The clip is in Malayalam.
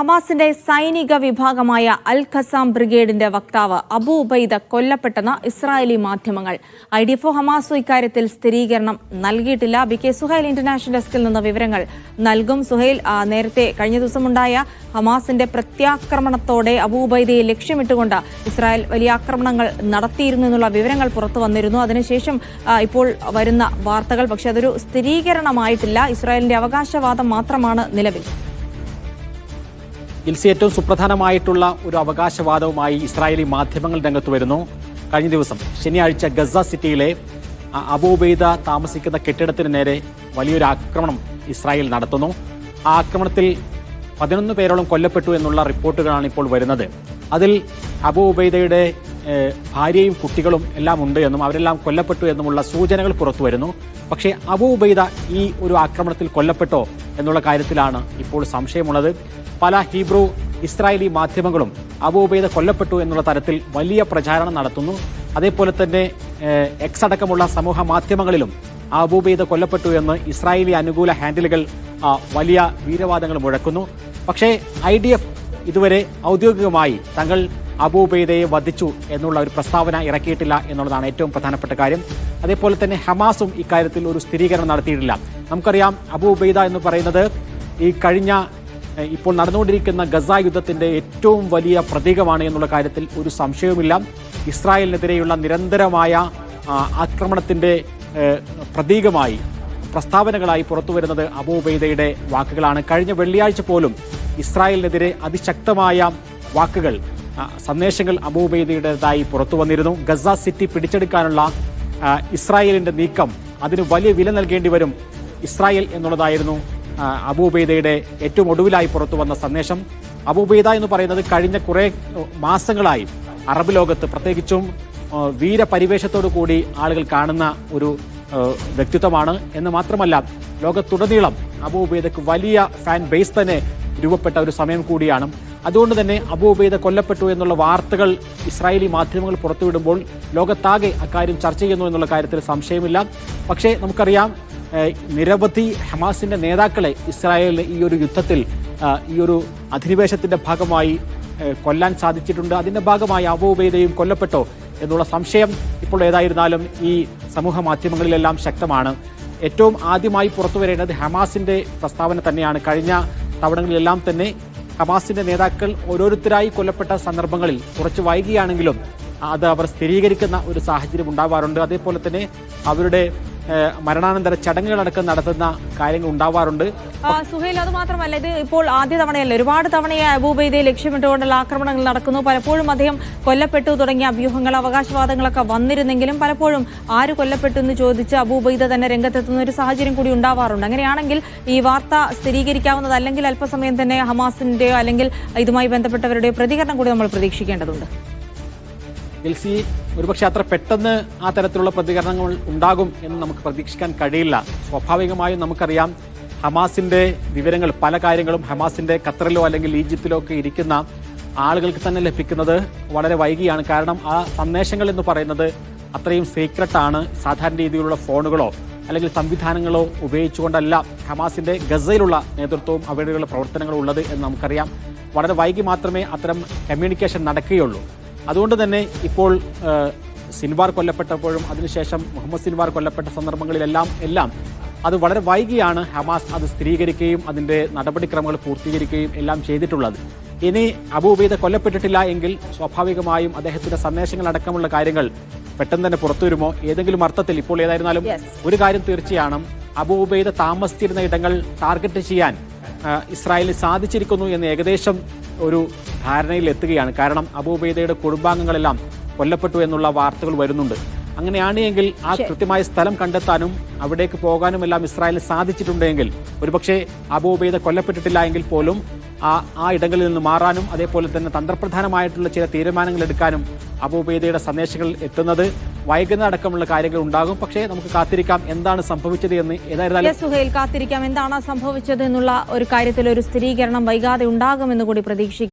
ഹമാസിന്റെ സൈനിക വിഭാഗമായ അൽ ഖസാം ബ്രിഗേഡിന്റെ വക്താവ് അബു ഉബൈദ കൊല്ലപ്പെട്ടെന്ന് ഇസ്രായേലി മാധ്യമങ്ങൾ. ഐ ഡി എഫ് ഹമാസു ഇക്കാര്യത്തിൽ സ്ഥിരീകരണം നൽകിയിട്ടില്ല. ബി കെ സുഹൈൽ ഇന്റർനാഷണൽ ഡെസ്കിൽ നിന്ന് വിവരങ്ങൾ നൽകും. സുഹൈൽ നേരത്തെ കഴിഞ്ഞ ദിവസമുണ്ടായ ഹമാസിന്റെ പ്രത്യാക്രമണത്തോടെ അബു ഉബൈദയെ ലക്ഷ്യമിട്ടുകൊണ്ട് ഇസ്രായേൽ വലിയ ആക്രമണങ്ങൾ നടത്തിയിരുന്നു എന്നുള്ള വിവരങ്ങൾ പുറത്തു വന്നിരുന്നു. അതിനുശേഷം ഇപ്പോൾ വരുന്ന വാർത്തകൾ പക്ഷേ അതൊരു സ്ഥിരീകരണമായിട്ടില്ല. ഇസ്രായേലിന്റെ അവകാശവാദം മാത്രമാണ് നിലവിൽ. ഇൽസി ഏറ്റവും സുപ്രധാനമായിട്ടുള്ള ഒരു അവകാശവാദവുമായി ഇസ്രായേലി മാധ്യമങ്ങൾ രംഗത്ത് വരുന്നു. കഴിഞ്ഞ ദിവസം ശനിയാഴ്ച ഗസ സിറ്റിയിലെ അബൂബൈദ താമസിക്കുന്ന കെട്ടിടത്തിന് നേരെ വലിയൊരു ആക്രമണം ഇസ്രായേൽ നടത്തുന്നു. ആ ആക്രമണത്തിൽ പതിനൊന്ന് പേരോളം കൊല്ലപ്പെട്ടു എന്നുള്ള റിപ്പോർട്ടുകളാണ് ഇപ്പോൾ വരുന്നത്. അതിൽ അബു ഉബൈദയുടെ ഭാര്യയും കുട്ടികളും എല്ലാം ഉണ്ട് എന്നും അവരെല്ലാം കൊല്ലപ്പെട്ടു എന്നുമുള്ള സൂചനകൾ പുറത്തു വരുന്നു. പക്ഷേ അബു ഉബൈദ ഈ ഒരു ആക്രമണത്തിൽ കൊല്ലപ്പെട്ടോ എന്നുള്ള കാര്യത്തിലാണ് ഇപ്പോൾ സംശയമുള്ളത്. പല ഹീബ്രു ഇസ്രായേലി മാധ്യമങ്ങളും അബൂബൈദ കൊല്ലപ്പെട്ടു എന്നുള്ള തരത്തിൽ വലിയ പ്രചാരണം നടത്തുന്നു. അതേപോലെ തന്നെ എക്സ് അടക്കമുള്ള സമൂഹ മാധ്യമങ്ങളിലും അബൂബൈദ കൊല്ലപ്പെട്ടു എന്ന് ഇസ്രായേലി അനുകൂല ഹാൻഡിലുകൾ വലിയ വീരവാദങ്ങൾ മുഴക്കുന്നു. പക്ഷേ ഐ ഡി എഫ് ഇതുവരെ ഔദ്യോഗികമായി തങ്ങൾ അബൂബൈദയെ വധിച്ചു എന്നുള്ള ഒരു പ്രസ്താവന ഇറക്കിയിട്ടില്ല എന്നുള്ളതാണ് ഏറ്റവും പ്രധാനപ്പെട്ട കാര്യം. അതേപോലെ തന്നെ ഹമാസും ഇക്കാര്യത്തിൽ ഒരു സ്ഥിരീകരണം നടത്തിയിട്ടില്ല. നമുക്കറിയാം അബൂബൈദ എന്ന് പറയുന്നത് ഈ കഴിഞ്ഞ ഇപ്പോൾ നടന്നുകൊണ്ടിരിക്കുന്ന ഗസ യുദ്ധത്തിന്റെ ഏറ്റവും വലിയ പ്രതീകമാണ് എന്നുള്ള കാര്യത്തിൽ ഒരു സംശയവുമില്ല. ഇസ്രായേലിനെതിരെയുള്ള നിരന്തരമായ ആക്രമണത്തിന്റെ പ്രതീകമായി പ്രസ്താവനകളായി പുറത്തു വരുന്നത് അബൂബൈദയുടെ വാക്കുകളാണ്. കഴിഞ്ഞ വെള്ളിയാഴ്ച പോലും ഇസ്രായേലിനെതിരെ അതിശക്തമായ വാക്കുകൾ സന്ദേശങ്ങൾ അബൂബൈദയുടേതായി പുറത്തു വന്നിരുന്നു. ഗസ സിറ്റി പിടിച്ചെടുക്കാനുള്ള ഇസ്രായേലിന്റെ നീക്കം അതിന് വലിയ വില നൽകേണ്ടി വരും. ഇസ്രായേൽ എന്നുള്ളതായിരുന്നു അബൂബൈദയുടെ ഏറ്റവും ഒടുവിലായി പുറത്തു വന്ന സന്ദേശം. അബൂബൈദ എന്ന് പറയുന്നത് കഴിഞ്ഞ കുറേ മാസങ്ങളായി അറബ് ലോകത്ത് പ്രത്യേകിച്ചും വീരപരിവേഷത്തോടു കൂടി ആളുകൾ കാണുന്ന ഒരു വ്യക്തിത്വമാണ്. എന്ന് മാത്രമല്ല ലോകത്തുടനീളം അബൂബൈദക്ക് വലിയ ഫാൻ ബേസ് തന്നെ രൂപപ്പെട്ട ഒരു സമയം കൂടിയാണ്. അതുകൊണ്ട് തന്നെ അബൂബൈദ കൊല്ലപ്പെട്ടു എന്നുള്ള വാർത്തകൾ ഇസ്രായേലി മാധ്യമങ്ങൾ പുറത്തുവിടുമ്പോൾ ലോകത്താകെ അക്കാര്യം ചർച്ച ചെയ്യുന്നു എന്നുള്ള കാര്യത്തിൽ സംശയമില്ല. പക്ഷേ നമുക്കറിയാം നിരവധി ഹമാസിന്റെ നേതാക്കളെ ഇസ്രായേലിന് ഈ ഒരു യുദ്ധത്തിൽ ഈ ഒരു അധിനിവേശത്തിന്റെ ഭാഗമായി കൊല്ലാൻ സാധിച്ചിട്ടുണ്ട്. അതിന്റെ ഭാഗമായി അബൂബൈദയും കൊല്ലപ്പെട്ടോ എന്നുള്ള സംശയം ഇപ്പോൾ ഏതായിരുന്നാലും ഈ സമൂഹ മാധ്യമങ്ങളിലെല്ലാം ശക്തമാണ്. ഏറ്റവും ആദ്യമായി പുറത്തു വരേണ്ടത് ഹമാസിന്റെ പ്രസ്താവന തന്നെയാണ്. കഴിഞ്ഞ തവണകളിലെല്ലാം തന്നെ ഹമാസിന്റെ നേതാക്കൾ ഓരോരുത്തരായി കൊല്ലപ്പെട്ട സന്ദർഭങ്ങളിൽ കുറച്ച് വൈകിയാണെങ്കിലും അത് അവർ സ്ഥിരീകരിക്കുന്ന ഒരു സാഹചര്യം ഉണ്ടാവാറുണ്ട്. അതേപോലെ തന്നെ അവരുടെ മരണാനന്തര ചടങ്ങുകളടക്കം നടത്തുന്ന കാര്യങ്ങൾ ഉണ്ടാവാറുണ്ട്. സുഹേൽ അത് മാത്രമല്ല ഇത് ഇപ്പോൾ ആദ്യ തവണയല്ല? ഒരുപാട് തവണയായി അബൂബൈദയെ ലക്ഷ്യമിട്ടുകൊണ്ടുള്ള ആക്രമണങ്ങൾ നടക്കുന്നു. പലപ്പോഴും അദ്ദേഹം കൊല്ലപ്പെട്ടു തുടങ്ങിയ അഭ്യൂഹങ്ങൾ അവകാശവാദങ്ങളൊക്കെ വന്നിരുന്നെങ്കിലും പലപ്പോഴും ആര് കൊല്ലപ്പെട്ടു എന്ന് ചോദിച്ച് അബൂബൈദ തന്നെ രംഗത്തെത്തുന്ന ഒരു സാഹചര്യം കൂടി ഉണ്ടാവാറുണ്ട്. അങ്ങനെയാണെങ്കിൽ ഈ വാർത്ത സ്ഥിരീകരിക്കാവുന്നത് അല്ലെങ്കിൽ അല്പസമയം തന്നെ ഹമാസിന്റെയോ അല്ലെങ്കിൽ ഇതുമായി ബന്ധപ്പെട്ടവരുടെയോ പ്രതികരണം കൂടി നമ്മൾ പ്രതീക്ഷിക്കേണ്ടതുണ്ട്. എൽസി ഒരുപക്ഷെ അത്ര പെട്ടെന്ന് ആ തരത്തിലുള്ള പ്രതികരണങ്ങൾ ഉണ്ടാകും എന്ന് നമുക്ക് പ്രതീക്ഷിക്കാൻ കഴിയില്ല. സ്വാഭാവികമായും നമുക്കറിയാം ഹമാസിന്റെ വിവരങ്ങൾ പല കാര്യങ്ങളും ഹമാസിന്റെ ഖത്തറിലോ അല്ലെങ്കിൽ ഈജിപ്തിലോ ഒക്കെ ഇരിക്കുന്ന ആളുകൾക്ക് തന്നെ ലഭിക്കുന്നത് വളരെ വൈകിയാണ്. കാരണം ആ സന്ദേശങ്ങൾ എന്ന് പറയുന്നത് അത്രയും സീക്രട്ട് ആണ്. സാധാരണ രീതിയിലുള്ള ഫോണുകളോ അല്ലെങ്കിൽ സംവിധാനങ്ങളോ ഉപയോഗിച്ചുകൊണ്ടല്ല ഹമാസിന്റെ ഗസയിലുള്ള നേതൃത്വവും അവിടെയുള്ള പ്രവർത്തനങ്ങളും ഉള്ളത് എന്ന് നമുക്കറിയാം. വളരെ വൈകി മാത്രമേ അത്തരം കമ്മ്യൂണിക്കേഷൻ നടക്കുകയുള്ളൂ. അതുകൊണ്ട് തന്നെ ഇപ്പോൾ സിൻവാർ കൊല്ലപ്പെട്ടപ്പോഴും അതിനുശേഷം മുഹമ്മദ് സിൻവാർ കൊല്ലപ്പെട്ട സന്ദർഭങ്ങളിലെല്ലാം എല്ലാം അത് വളരെ വൈകിയാണ് ഹമാസ് അത് സ്ഥിരീകരിക്കുകയും അതിന്റെ നടപടിക്രമങ്ങൾ പൂർത്തീകരിക്കുകയും എല്ലാം ചെയ്തിട്ടുള്ളത്. ഇനി അബൂബൈദ കൊല്ലപ്പെട്ടിട്ടില്ല എങ്കിൽ സ്വാഭാവികമായും അദ്ദേഹത്തിന്റെ സന്ദേശങ്ങൾ അടക്കമുള്ള കാര്യങ്ങൾ പെട്ടെന്ന് തന്നെ പുറത്തു വരുമോ? ഏതെങ്കിലും അർത്ഥത്തിൽ ഇപ്പോൾ ഏതായിരുന്നാലും ഒരു കാര്യം തീർച്ചയാണ് അബൂബൈദ താമസിച്ചിരുന്ന ഇടങ്ങൾ ടാർഗറ്റ് ചെയ്യാൻ ഇസ്രായേലിന് സാധിച്ചിരിക്കുന്നു എന്ന് ഏകദേശം ഒരു ധാരണയിൽ എത്തുകയാണ്. കാരണം അബൂബൈദയുടെ കുടുംബാംഗങ്ങളെല്ലാം കൊല്ലപ്പെട്ടു എന്നുള്ള വാർത്തകൾ വരുന്നുണ്ട്. അങ്ങനെയാണ് എങ്കിൽ ആ കൃത്യമായ സ്ഥലം കണ്ടെത്താനും അവിടേക്ക് പോകാനും എല്ലാം ഇസ്രായേലിന് സാധിച്ചിട്ടുണ്ടെങ്കിൽ ഒരുപക്ഷെ അബൂബൈദ കൊല്ലപ്പെട്ടിട്ടില്ല എങ്കിൽ പോലും ആ ആ ഇടങ്ങളിൽ നിന്ന് മാറാനും അതേപോലെ തന്നെ തന്ത്രപ്രധാനമായിട്ടുള്ള ചില തീരുമാനങ്ങൾ എടുക്കാനും അബൂബൈദയുടെ സന്ദേശങ്ങൾ എത്തുന്നത് വൈകുന്ന അടക്കമുള്ള കാര്യങ്ങൾ ഉണ്ടാകും. പക്ഷേ നമുക്ക് കാത്തിരിക്കാം എന്താണ് സംഭവിച്ചത് എന്ന് ഏതായിരുന്നാലും കാത്തിരിക്കാം. എന്താണ് സംഭവിച്ചത് എന്നുള്ള ഒരു കാര്യത്തിൽ ഒരു സ്ഥിരീകരണം വൈകാതെ ഉണ്ടാകുമെന്ന് കൂടി പ്രതീക്ഷിക്കാം